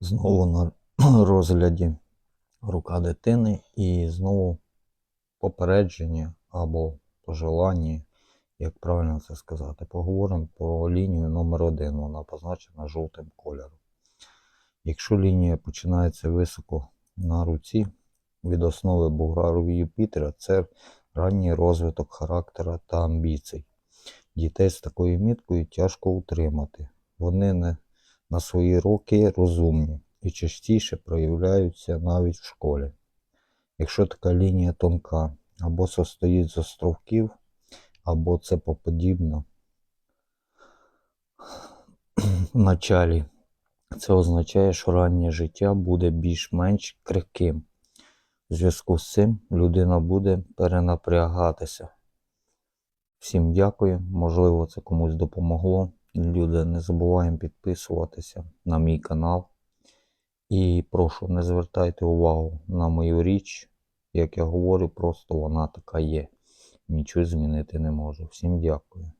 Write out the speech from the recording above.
Знову на розгляді рука дитини і знову попередження або пожелання, як правильно це сказати. Поговоримо про лінію номер 1 вона позначена жовтим кольором. Якщо лінія починається високо на руці від основи Буграру Юпітера, це ранній розвиток характера та амбіцій. Дітей з такою міткою тяжко утримати. Вони не на свої роки розумні і частіше проявляються навіть в школі. Якщо така лінія тонка або состоїть з островків, або це поподібно в началі, це означає, що раннє життя буде більш-менш крихким. В зв'язку з цим людина буде перенапрягатися. Всім дякую, можливо, це комусь допомогло. Люди, не забуваємо підписуватися на мій канал. І прошу, не звертайте увагу на мою річ. Як я говорю, просто вона така є. Нічого змінити не можу. Всім дякую.